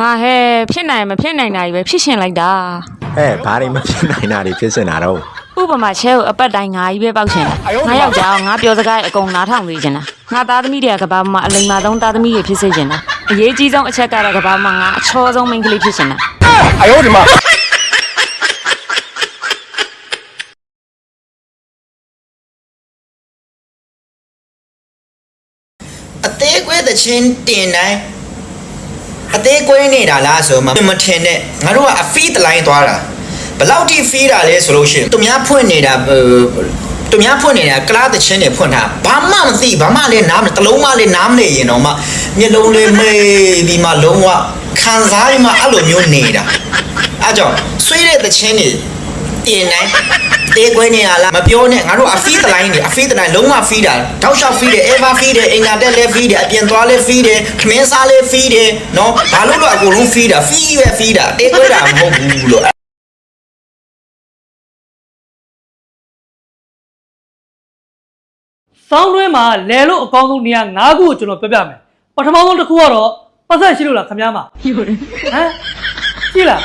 ငါဟဲဖြစ်နိုင်မဖြစ်နိုင်တာကြီးပဲဖြစ်ရှင်လိုက်တာဟဲ့ဘာတွေမဖြစ်နိုင်တာတွေဖြစ်စင်တာတော့ဥပမာချဲကိုအပတ်တိုင်းငါကြီးပဲပောက်ရှင်တာငါယောက်ျားငါပြောစကားအကုန်နားထောင်နေချင်တာငါသားသမီးတွေကကဘာမှာအလိမ္မာဆုံးသားသမီးတွေဖြစ်စေချင်တာအရေးကြီးဆုံးအချက်ကတော့ကဘာမှာငါအချောဆုံးမိန်းကလေးဖြစ်ချင်တာအယောဒီမှာအသေးကွဲသချင်းတင်တိုင်း အသေးကွဲနေတာလားဆိုမှမထင်နဲ့ငါတို့ကအဖီးတလိုင်းသွားတာဘယ်လောက်ထိဖီးတာလဲဆိုလို့ရှိရင်သူများဖွင့်နေတာဟိုသူများဖွင့်နေတာကလားတဲ့ချင်းတွေဖွင့်တာဘာမှမသိဘာမှလည်းနားမတလုံးမလည်းနားမနေရင်တော့မှမျက်လုံးလေးမေးပြီးမှလုံးဝခံစားရမှအဲ့လိုမျိုးနေတာအဲ့ကြောင့်ဆွေးတဲ့တဲ့ချင်းတွေတင်တိုင်း တေးကွဲနေရလားမပြောနဲ့ငါတို့အဖီးတလိုင်းနေအဖီးတလိုင်းလုံးဝဖီးတာတောက်လျှောက်ဖီးတယ် ever ဖီးတယ်အင်္ဂါတက်လည်းဖီးတယ်အပြင်သွားလည်းဖီးတယ်ခမင်းစားလည်းဖီးတယ်နော်ဘာလို့တော့အကုန်လုံးဖီးတာဖီးပဲဖီးတာတေးကွဲတာမဟုတ်ဘူးလို့စောင်းတွင်းမှာလဲလို့အကောင်းဆုံးနေရာ၅ခုကိုကျွန်တော်ပြောပြမယ်ပထမဆုံးတစ်ခုကတော့ပတ်သက်ရှိလို့လားခင်ဗျားမှာဟမ်ရှိလား